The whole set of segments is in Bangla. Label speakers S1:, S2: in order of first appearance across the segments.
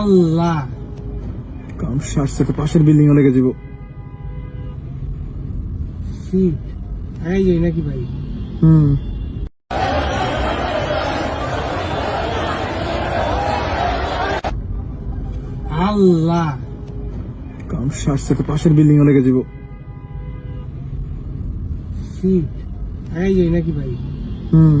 S1: আল্লাহ।
S2: কারণ শ্বাসে তো পাশের বিল্ডিং এ লেগে যাব।
S1: শিট আগাই যাই নাকি ভাই?
S2: হুম।
S1: আল্লাহ।
S2: কারণ শ্বাসে তো পাশের বিল্ডিং এ লেগে যাব।
S1: শিট আগাই যাই নাকি ভাই?
S2: হুম।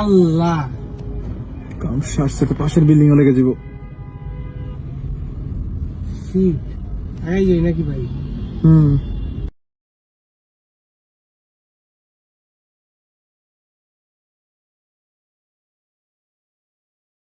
S1: আল্লাহ।
S2: কারণ শ্বাসে তো পাশের বিল্ডিং এ লেগে যাব।
S1: শিট আগাই যাই নাকি ভাই?
S2: হুম।